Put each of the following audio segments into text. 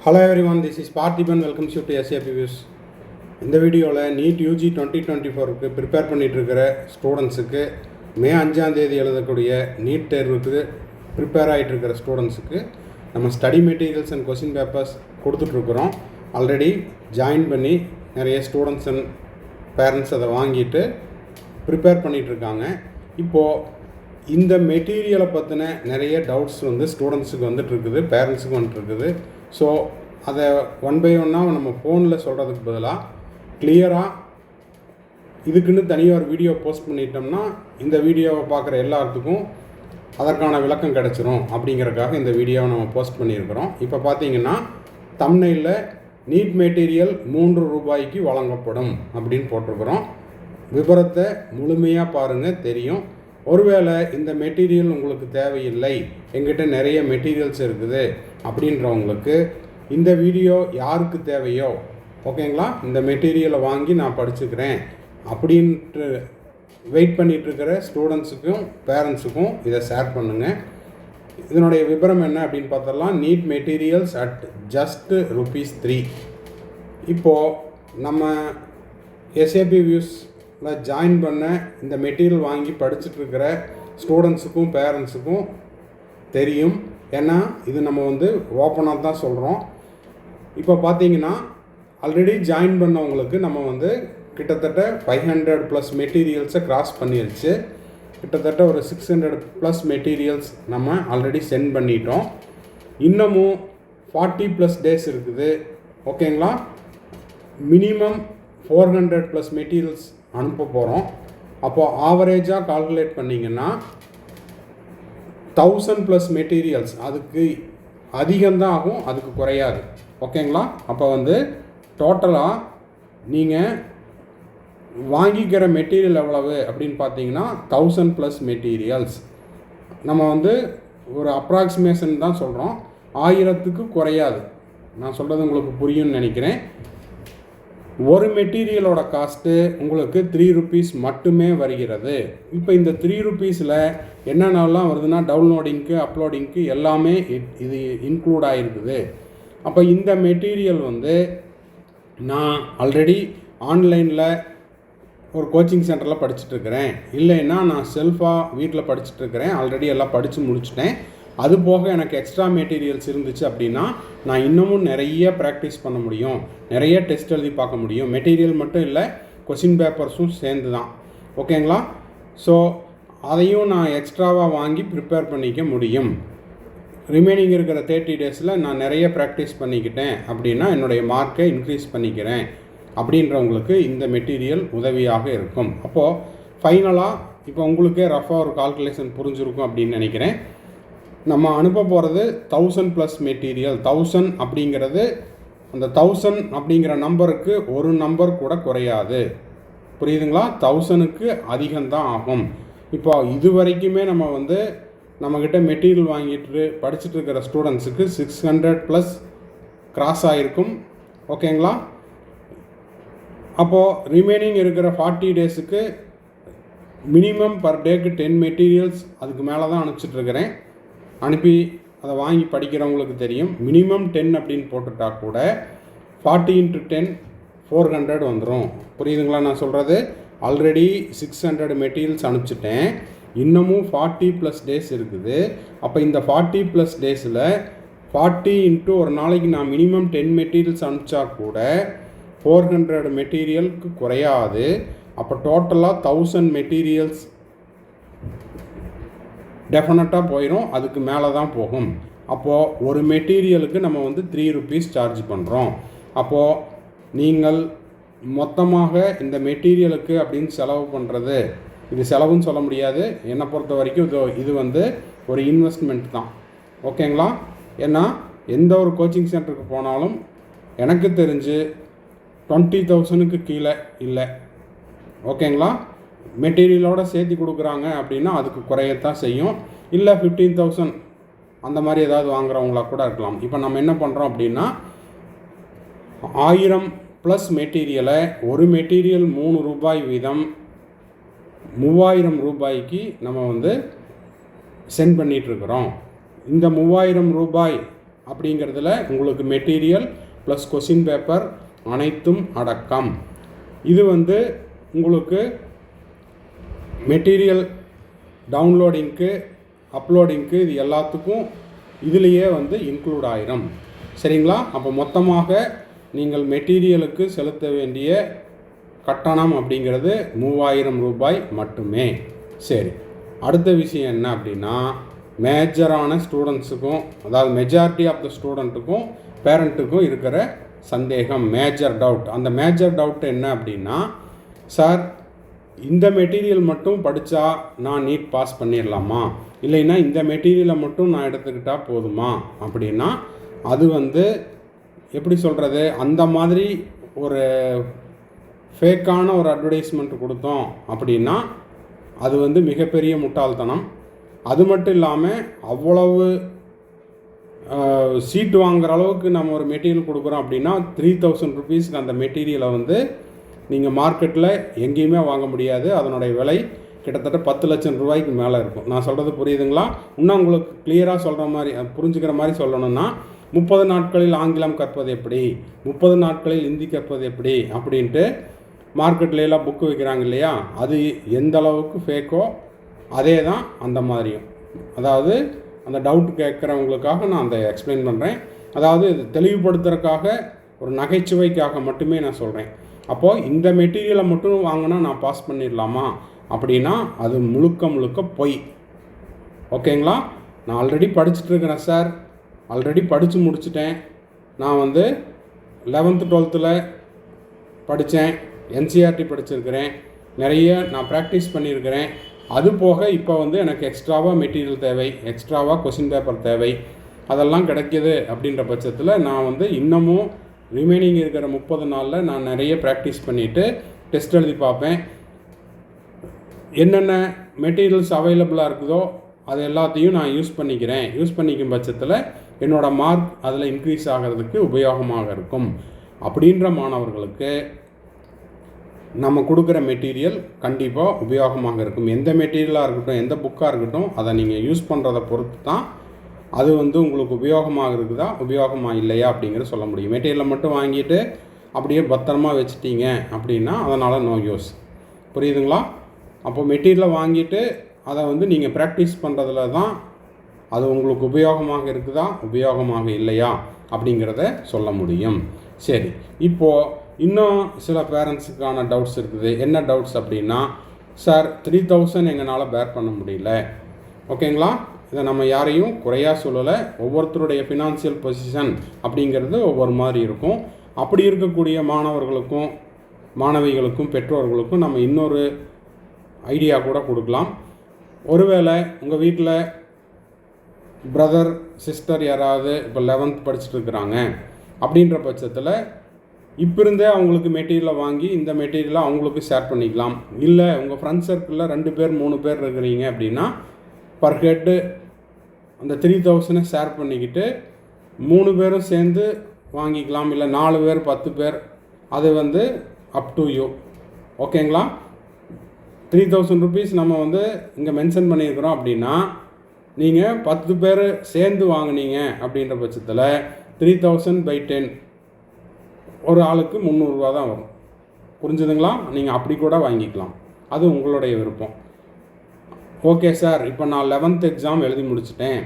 Hello everyone this is Parthiban welcomes you to SAP views இந்த வீடியோவில் NEET UG twenty twenty ஃபோருக்கு prepare பண்ணிகிட்ருக்கிற ஸ்டூடெண்ட்ஸுக்கு மே அஞ்சாம் தேதி எழுதக்கூடிய நீட் தேர்வுக்கு ப்ரிப்பேர் ஆகிட்டு இருக்கிற ஸ்டூடெண்ட்ஸுக்கு நம்ம study materials and question papers கொடுத்துட்ருக்குறோம் already join பண்ணி நிறைய ஸ்டூடெண்ட்ஸ் அண்ட் பேரண்ட்ஸ் அதை வாங்கிட்டு ப்ரிப்பேர் பண்ணிகிட்ருக்காங்க இப்போது இந்த மெட்டீரியலை பற்றின நிறைய டவுட்ஸ் வந்து ஸ்டூடெண்ட்ஸுக்கு வந்துட்டு இருக்குது பேரண்ட்ஸுக்கு வந்துட்டுருக்குது. ஸோ அதை ஒன் பை ஒன்னாக நம்ம ஃபோனில் சொல்கிறதுக்கு பதிலாக கிளியராக இதுக்குன்னு தனியாக ஒரு வீடியோ போஸ்ட் பண்ணிட்டோம்னா இந்த வீடியோவை பார்க்குற எல்லாத்துக்கும் அதற்கான விளக்கம் கிடச்சிரும் அப்படிங்கிறதுக்காக இந்த வீடியோவை நம்ம போஸ்ட் பண்ணியிருக்கிறோம். இப்போ பார்த்தீங்கன்னா தம்னையில் நீட் மெட்டீரியல் மூன்று ரூபாய்க்கு வழங்கப்படும் அப்படின்னு போட்டிருக்கிறோம். விவரத்தை முழுமையாக பாருங்கள் தெரியும். ஒருவேளை இந்த மெட்டீரியல் உங்களுக்கு தேவையில்லை எங்கிட்ட நிறைய மெட்டீரியல்ஸ் இருக்குது அப்படின்றவங்களுக்கு இந்த வீடியோ யாருக்கு தேவையோ ஓகேங்களா? இந்த மெட்டீரியலை வாங்கி நான் படிச்சுக்கிறேன். அப்படின்ட்டு வெயிட் பண்ணிகிட்ருக்கிற ஸ்டூடெண்ட்ஸுக்கும் பேரண்ட்ஸுக்கும் இதை ஷேர் பண்ணுங்கள் இதனுடைய விவரம் என்ன அப்படின்னு பார்த்தோம்னா NEET materials at just rupees three இப்போது நம்ம எஸ்ஏபி வியூஸில் ஜாயின் பண்ண இந்த மெட்டீரியல் வாங்கி படிச்சுட்ருக்கிற ஸ்டூடெண்ட்ஸுக்கும் பேரண்ட்ஸுக்கும் தெரியும். ஏன்னா இது நம்ம வந்து ஓப்பனாக தான் சொல்கிறோம் இப்போ பார்த்தீங்கன்னா ஆல்ரெடி ஜாயின் பண்ணவங்களுக்கு நம்ம வந்து கிட்டத்தட்ட ஃபைவ் ஹண்ட்ரட் ப்ளஸ் மெட்டீரியல்ஸை கிராஸ் பண்ணிருச்சு. கிட்டத்தட்ட ஒரு சிக்ஸ் ஹண்ட்ரட் ப்ளஸ் மெட்டீரியல்ஸ் நம்ம ஆல்ரெடி சென்ட் பண்ணிட்டோம். இன்னமும் ஃபார்ட்டி ப்ளஸ் டேஸ் இருக்குது. ஓகேங்களா minimum four hundred plus materials அனுப்ப போகிறோம் அப்போது ஆவரேஜாக கால்குலேட் பண்ணிங்கன்னா தௌசண்ட் ப்ளஸ் மெட்டீரியல்ஸ் அதுக்கு அதிகம்தான் ஆகும் அதுக்கு குறையாது. ஓகேங்களா? அப்போ வந்து டோட்டலாக நீங்கள் வாங்கிக்கிற மெட்டீரியல் எவ்வளவு அப்படின்னு பார்த்தீங்கன்னா தௌசண்ட் ப்ளஸ் மெட்டீரியல்ஸ் நம்ம வந்து ஒரு அப்ராக்சிமேஷன் தான் சொல்கிறோம் ஆயிரத்துக்கு குறையாது. நான் சொல்கிறது உங்களுக்கு புரியும்னு நினைக்கிறேன். ஒரு மெட்டீரியலோட காஸ்ட்டு உங்களுக்கு த்ரீ ருபீஸ் மட்டுமே வருகிறது. இப்போ இந்த த்ரீ ருபீஸில் என்னென்னலாம் வருதுன்னா டவுன்லோடிங்க்கு அப்லோடிங்க்கு எல்லாமே இது இன்க்ளூட் ஆகிருக்குது அப்போ இந்த மெட்டீரியல் வந்து நான் ஆல்ரெடி ஆன்லைனில் ஒரு கோச்சிங் சென்டரில் படிச்சுட்ருக்கிறேன் இல்லைன்னா நான் செல்ஃபாக வீட்டில் படிச்சுட்ருக்கிறேன் ஆல்ரெடி எல்லாம் படித்து முடிச்சிட்டேன். அது போக எனக்கு எக்ஸ்ட்ரா மெட்டீரியல்ஸ் இருந்துச்சு அப்படின்னா நான் இன்னமும் நிறைய ப்ராக்டிஸ் பண்ண முடியும். நிறைய டெஸ்ட் எழுதி பார்க்க முடியும். மெட்டீரியல் மட்டும் இல்லை கொஷின் பேப்பர்ஸும் சேர்ந்து தான் ஓகேங்களா ஸோ அதையும் நான் எக்ஸ்ட்ராவாக வாங்கி ப்ரிப்பேர் பண்ணிக்க முடியும். ரிமைனிங் இருக்கிற தேர்ட்டி டேஸில் நான் நிறைய ப்ராக்டிஸ் பண்ணிக்கிட்டேன். அப்படின்னா என்னுடைய மார்க்கை இன்க்ரீஸ் பண்ணிக்கிறேன். அப்படின்றவங்களுக்கு இந்த மெட்டீரியல் உதவியாக இருக்கும். அப்போது ஃபைனலாக இப்போ உங்களுக்கே ரஃபாக ஒரு கால்குலேஷன் புரிஞ்சிருக்கும் அப்படின்னு நினைக்கிறேன். நம்ம அனுப்ப போகிறது தௌசண்ட் ப்ளஸ் மெட்டீரியல் தௌசண்ட் அப்படிங்கிறது அந்த தௌசண்ட் அப்படிங்கிற நம்பருக்கு ஒரு நம்பர் கூட குறையாது. புரியுதுங்களா? தௌசணுக்கு அதிகம்தான் ஆகும். இப்போ இது வரைக்குமே நம்ம வந்து நம்மக்கிட்ட மெட்டீரியல் வாங்கிட்டு படிச்சுட்டு இருக்கிற ஸ்டூடெண்ட்ஸுக்கு சிக்ஸ் ஹண்ட்ரட் ப்ளஸ் கிராஸ் ஆகிருக்கும் ஓகேங்களா? அப்போது ரிமைனிங் இருக்கிற ஃபார்ட்டி டேஸுக்கு மினிமம் பர் டேக்கு டென் மெட்டீரியல்ஸ் அதுக்கு மேலே தான் அனுப்பிச்சிட்ருக்கிறேன் அனுப்பி அதை வாங்கி படிக்கிறவங்களுக்கு தெரியும். மினிமம் டென் அப்படின்னு போட்டுட்டா கூட forty into ten four hundred வந்துடும் புரியுதுங்களா நான் சொல்கிறது ஆல்ரெடி சிக்ஸ் ஹண்ட்ரட் மெட்டீரியல்ஸ் அனுப்பிச்சிட்டேன். இன்னமும் ஃபார்ட்டி ப்ளஸ் டேஸ் இருக்குது. அப்போ இந்த ஃபார்ட்டி ப்ளஸ் டேஸில் ஃபார்ட்டி இன்ட்டு ஒரு நாளைக்கு நான் மினிமம் டென் மெட்டீரியல்ஸ் அனுப்பிச்சா கூட ஃபோர் ஹண்ட்ரட் மெட்டீரியலுக்கு குறையாது. அப்போ டோட்டலாக தௌசண்ட் மெட்டீரியல்ஸ் டெஃபினட்டாக போயிடும் அதுக்கு மேலே தான் போகும். அப்போது ஒரு மெட்டீரியலுக்கு நம்ம வந்து த்ரீ ருபீஸ் சார்ஜ் பண்ணுறோம் அப்போது நீங்கள் மொத்தமாக இந்த மெட்டீரியலுக்கு அப்படின்னு செலவு பண்ணுறது இது செலவுன்னு சொல்ல முடியாது. என்னை பொறுத்த வரைக்கும் இது இது வந்து ஒரு இன்வெஸ்ட்மெண்ட் தான். ஓகேங்களா ஏன்னா எந்த ஒரு கோச்சிங் சென்டருக்கு போனாலும் எனக்கு தெரிஞ்சு டுவெண்ட்டி தௌசண்ட்க்கு கீழே இல்லை. ஓகேங்களா மெட்டீரியலோட சேர்த்து கொடுக்குறாங்க அப்படின்னா அதுக்கு குறையத்தான் செய்யும். இல்லை ஃபிஃப்டீன் தௌசண்ட் அந்த மாதிரி ஏதாவது வாங்குறவங்களா கூட இருக்கலாம். இப்போ நம்ம என்ன பண்ணுறோம் அப்படின்னா ஆயிரம் ப்ளஸ் மெட்டீரியலை ஒரு மெட்டீரியல் மூணு ரூபாய் வீதம் மூவாயிரம் ரூபாய்க்கு நம்ம வந்து சென்ட் பண்ணிகிட்ருக்குறோம் இந்த மூவாயிரம் ரூபாய் அப்படிங்கிறதுல உங்களுக்கு மெட்டீரியல் ப்ளஸ் கொஷின் பேப்பர் அனைத்தும் அடக்கம். இது வந்து உங்களுக்கு மெட்டீரியல் டவுன்லோடிங்க்கு அப்லோடிங்க்கு இது எல்லாத்துக்கும் இதுலேயே வந்து இன்க்ளூட் ஆயிரும். சரிங்களா? அப்போ மொத்தமாக நீங்கள் மெட்டீரியலுக்கு செலுத்த வேண்டிய கட்டணம் அப்படிங்கிறது மூவாயிரம் ரூபாய் மட்டுமே. சரி. அடுத்த விஷயம் என்ன அப்படின்னா மேஜரான ஸ்டூடெண்ட்ஸுக்கும் அதாவது மெஜாரிட்டி ஆஃப் த ஸ்டூடெண்ட்டுக்கும் பேரண்ட்டுக்கும் இருக்கிற சந்தேகம் மேஜர் டவுட் அந்த மேஜர் டவுட் என்ன அப்படின்னா சார் இந்த மெட்டீரியல் மட்டும் படித்தா நான் நீட் பாஸ் பண்ணிடலாமா இல்லைன்னா இந்த மெட்டீரியலை மட்டும் நான் எடுத்துக்கிட்டால் போதுமா? அப்படின்னா அது வந்து எப்படி சொல்கிறது அந்த மாதிரி ஒரு ஃபேக்கான ஒரு அட்வர்டைஸ்மெண்ட் கொடுத்தோம் அப்படின்னா அது வந்து மிகப்பெரிய முட்டாள்தனம். அது மட்டும் இல்லாமல் அவ்வளவு சீட் வாங்குற அளவுக்கு நம்ம ஒரு மெட்டீரியல் கொடுக்குறோம் அப்படின்னா த்ரீ தௌசண்ட் ருபீஸ்க்கு அந்த மெட்டீரியலை வந்து நீங்கள் மார்க்கெட்டில் எங்கேயுமே வாங்க முடியாது. அதனுடைய விலை கிட்டத்தட்ட பத்து லட்சம் ரூபாய்க்கு மேலே இருக்கும். நான் சொல்கிறது புரியுதுங்களா? இன்னும் உங்களுக்கு கிளியராக சொல்கிற மாதிரி புரிஞ்சுக்கிற மாதிரி சொல்லணும்னா முப்பது நாட்களில் ஆங்கிலம் கற்பது எப்படி? முப்பது நாட்களில் ஹிந்தி கற்பது எப்படி? அப்படின்ட்டு மார்க்கெட்டில் எல்லாம் புக்கு வைக்கிறாங்க இல்லையா? அது எந்த அளவுக்கு ஃபேக்கோ அதே தான் அந்த மாதிரியும். அதாவது அந்த டவுட் கேட்குறவங்களுக்காக நான் அதை எக்ஸ்பிளைன் பண்ணுறேன் அதாவது இது தெளிவுபடுத்துறதுக்காக ஒரு நகைச்சுவைக்காக மட்டுமே நான் சொல்கிறேன் அப்போது இந்த மெட்டீரியலை மட்டும் வாங்கினா நான் பாஸ் பண்ணிடலாமா? அப்படின்னா அது முழுக்க முழுக்க பொய். ஓகேங்களா நான் ஆல்ரெடி படிச்சுட்டு இருக்கிறேன் சார் ஆல்ரெடி படித்து முடிச்சிட்டேன். நான் வந்து லெவன்த்து டுவெல்த்தில் படித்தேன் என்சிஆர்டி படிச்சிருக்கிறேன். நிறைய நான் ப்ராக்டிஸ் பண்ணியிருக்கிறேன். அது போக இப்போ வந்து எனக்கு எக்ஸ்ட்ராவாக மெட்டீரியல் தேவை எக்ஸ்ட்ராவாக கொஷின் பேப்பர் தேவை. அதெல்லாம் கிடைக்கிது அப்படின்ற பட்சத்தில் நான் வந்து இன்னமும் ரிமைனிங் இருக்கிற முப்பது நாளில் நான் நிறைய ப்ராக்டிஸ் பண்ணிவிட்டு டெஸ்ட் எழுதி பார்ப்பேன். என்னென்ன மெட்டீரியல்ஸ் அவைலபிளாக இருக்குதோ அது எல்லாத்தையும் நான் யூஸ் பண்ணிக்கிறேன். யூஸ் பண்ணிக்கும் பட்சத்தில் என்னோடய மார்க் அதில் இன்க்ரீஸ் ஆகிறதுக்கு உபயோகமாக இருக்கும். அப்படின்ற மாணவர்களுக்கு நம்ம கொடுக்குற மெட்டீரியல் கண்டிப்பாக உபயோகமாக இருக்கும். எந்த மெட்டீரியலாக இருக்கட்டும் எந்த புக்காக இருக்கட்டும் அதை நீங்கள் யூஸ் பண்ணுறதை பொறுத்து தான் அது வந்து உங்களுக்கு உபயோகமாக இருக்குதா உபயோகமாக இல்லையா அப்படிங்கிறத சொல்ல முடியும். மெட்டீரியலை மட்டும் வாங்கிட்டு அப்படியே பத்திரமா வச்சுட்டீங்க அப்படின்னா அதனால் நோ யூஸ் புரியுதுங்களா? அப்போ மெட்டீரியலை வாங்கிட்டு அதை வந்து நீங்கள் ப்ராக்டிஸ் பண்ணுறதுல தான் அது உங்களுக்கு உபயோகமாக இருக்குதா உபயோகமாக இல்லையா அப்படிங்கிறத சொல்ல முடியும். சரி இப்போது இன்னும் சில பேரண்ட்ஸுக்கான டவுட்ஸ் இருக்குது. என்ன டவுட்ஸ் அப்படின்னா சார் த்ரீ தௌசண்ட் எங்களால் பேர் பண்ண முடியல. ஓகேங்களா இதை நம்ம யாரையும் குறையாக சொல்லலை. ஒவ்வொருத்தருடைய ஃபினான்சியல் பொசிஷன் அப்படிங்கிறது ஒவ்வொரு மாதிரி இருக்கும். அப்படி இருக்கக்கூடிய மாணவர்களுக்கும் மாணவிகளுக்கும் பெற்றோர்களுக்கும் நம்ம இன்னொரு ஐடியா கூட கொடுக்கலாம். ஒருவேளை உங்கள் வீட்டில் பிரதர் சிஸ்டர் யாராவது இப்போ லெவன்த் படிச்சுட்டு இருக்கிறாங்க. அப்படின்ற பட்சத்தில் இப்போ இருந்தே அவங்களுக்கு மெட்டீரியலை வாங்கி இந்த மெட்டீரியலை அவங்களுக்கு ஷேர் பண்ணிக்கலாம். இல்லை உங்கள் ஃப்ரெண்ட் சர்க்கிளில் ரெண்டு பேர் மூணு பேர் இருக்கிறீங்க அப்படின்னா பர் ஹெட்டு அந்த த்ரீ தௌசண்டை ஷேர் பண்ணிக்கிட்டு மூணு பேரும் சேர்ந்து வாங்கிக்கலாம். இல்லை நாலு பேர் பத்து பேர் அது வந்து அப் டு யூ ஓகேங்களா த்ரீ தௌசண்ட் ருபீஸ் நம்ம வந்து இங்கே மென்ஷன் பண்ணியிருக்கிறோம் அப்படின்னா நீங்கள் பத்து பேர் சேர்ந்து வாங்குனீங்க அப்படின்ற பட்சத்தில் த்ரீ தௌசண்ட் பை டென் ஒரு ஆளுக்கு முந்நூறுரூவா தான் வரும். புரிஞ்சுதுங்களா? நீங்கள் அப்படி கூட வாங்கிக்கலாம். அது உங்களுடைய விருப்பம். ஓகே சார் இப்போ நான் லெவன்த் எக்ஸாம் எழுதி முடிச்சிட்டேன்.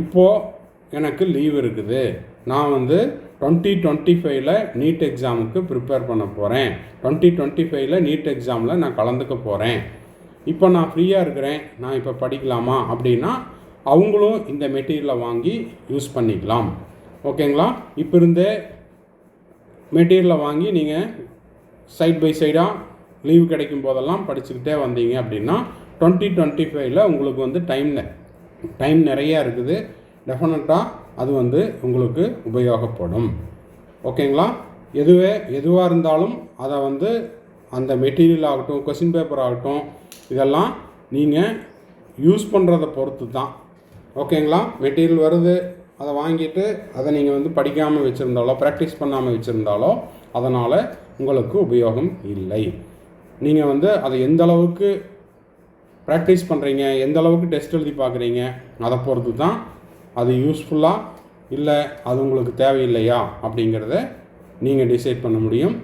இப்போது எனக்கு லீவ் இருக்குது. நான் வந்து டுவெண்ட்டி டுவெண்ட்டி ஃபைவ்ல நீட் எக்ஸாமுக்கு ப்ரிப்பேர் பண்ண போகிறேன் டுவெண்ட்டி டுவெண்ட்டி ஃபைவ்ல நீட் எக்ஸாமில் நான் கலந்துக்க போகிறேன் இப்போ நான் ஃப்ரீயாக இருக்கிறேன். நான் இப்போ படிக்கலாமா? அப்படின்னா அவங்களும் இந்த மெட்டீரியலை வாங்கி யூஸ் பண்ணிக்கலாம். ஓகேங்களா இப்போ இருந்தே மெட்டீரியலை வாங்கி நீங்கள் சைட் பை சைடாக லீவு கிடைக்கும் போதெல்லாம் படிச்சுக்கிட்டே வந்தீங்க அப்படின்னா டுவெண்ட்டி டுவெண்ட்டி ஃபைவ்ல உங்களுக்கு வந்து டைம் டைம் நிறையா இருக்குது. டெஃபினட்டாக அது வந்து உங்களுக்கு உபயோகப்படும். ஓகேங்களா எதுவே எதுவாக இருந்தாலும் அதை வந்து அந்த மெட்டீரியல் ஆகட்டும் கொஷின் பேப்பர் ஆகட்டும் இதெல்லாம் நீங்கள் யூஸ் பண்ணுறத பொறுத்து தான் ஓகேங்களா மெட்டீரியல் வருது அதை வாங்கிட்டு அதை நீங்கள் வந்து படிக்காமல் வச்சுருந்தாலோ ப்ராக்டிஸ் பண்ணாமல் வச்சுருந்தாலோ அதனால் உங்களுக்கு உபயோகம் இல்லை. நீங்கள் வந்து அதை எந்த அளவுக்கு ப்ராக்டிஸ் பண்ணுறீங்க எந்த அளவுக்கு டெஸ்ட் எழுதி பார்க்குறீங்க அதை பொறுத்து தான் அது யூஸ்ஃபுல்லாக இல்லை அது உங்களுக்கு தேவையில்லையா அப்படிங்கிறத நீங்கள் டிசைட் பண்ண முடியும்.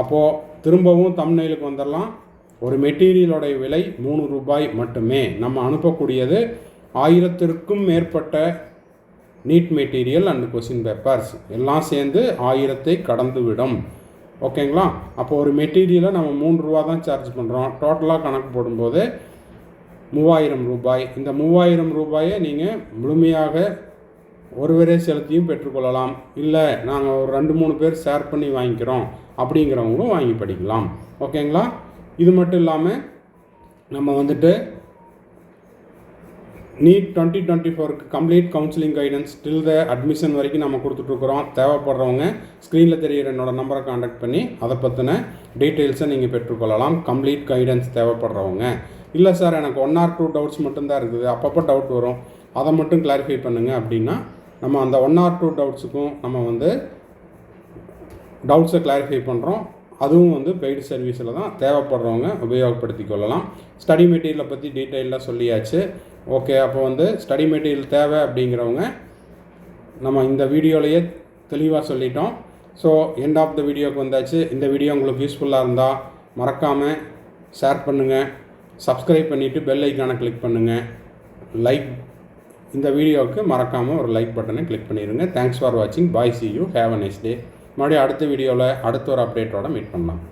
அப்போது திரும்பவும் தம்னைலுக்கு வந்துடலாம் ஒரு மெட்டீரியலோடைய விலை மூணு ரூபாய் மட்டுமே. நம்ம அனுப்பக்கூடியது ஆயிரத்திற்கும் மேற்பட்ட NEET material and question papers எல்லாம் சேர்ந்து ஆயிரத்தை கடந்து விடும் ஓகேங்களா? அப்போ ஒரு மெட்டீரியலை நம்ம மூணு ரூபா தான் சார்ஜ் பண்ணுறோம் டோட்டலாக கணக்கு போடும்போது மூவாயிரம் ரூபாய். இந்த மூவாயிரம் ரூபாயை நீங்கள் முழுமையாக ஒருவரே செலுத்தியும் பெற்றுக்கொள்ளலாம். இல்லை நாங்கள் ஒரு ரெண்டு மூணு பேர் ஷேர் பண்ணி வாங்கிக்கிறோம் அப்படிங்கிறவங்களும் வாங்கி படிக்கலாம். ஓகேங்களா? இது மட்டும் இல்லாமல் நம்ம வந்துட்டு நீட் டுவெண்ட்டி டுவெண்ட்டி ஃபோருக்கு complete counselling guidance till the admission வரைக்கும் நம்ம கொடுத்துட்ருக்குறோம். தேவைப்படுறவங்க ஸ்க்ரீனில் தெரியிற என்னோடய நம்பரை காண்டாக்ட் பண்ணி அதை பற்றின டீட்டெயில்ஸை நீங்கள் பெற்றுக்கொள்ளலாம். கம்ப்ளீட் கைடன்ஸ் தேவைப்படுறவங்க. இல்லை சார் எனக்கு ஒன் ஆர் டூ டவுட்ஸ் மட்டும்தான் இருக்குது. அப்பப்போ டவுட் வரும். அதை மட்டும் கிளாரிஃபை பண்ணுங்கள் அப்படின்னா நம்ம அந்த ஒன் ஆர் டூ டவுட்ஸுக்கும் நம்ம வந்து டவுட்ஸை கிளாரிஃபை பண்ணுறோம் அதுவும் வந்து பெய்டு சர்வீஸில் தான் தேவைப்படுறவங்க உபயோகப்படுத்தி கொள்ளலாம். ஸ்டடி மெட்டீரியலை பற்றி டீட்டெயிலாக சொல்லியாச்சு. ஓகே அப்போ வந்து ஸ்டடி மெட்டீரியல் தேவை அப்படிங்கிறவங்க நம்ம இந்த வீடியோலையே தெளிவாக சொல்லிட்டோம். ஸோ எண்ட் ஆஃப் த வீடியோக்கு வந்தாச்சு. இந்த வீடியோ உங்களுக்கு யூஸ்ஃபுல்லாக இருந்தால் மறக்காமல் ஷேர் பண்ணுங்கள் சப்ஸ்கிரைப் பண்ணிவிட்டு பெல் ஐக்கானை கிளிக் பண்ணுங்கள் லைக் இந்த வீடியோவுக்கு மறக்காமல் ஒரு லைக் பட்டனை கிளிக் பண்ணிடுங்க தேங்க்ஸ் ஃபார் வாட்சிங் bye see you have a next day மறுபடியும் அடுத்த வீடியோவில் அடுத்த ஒரு அப்டேட்டோட மீட் பண்ணலாம்.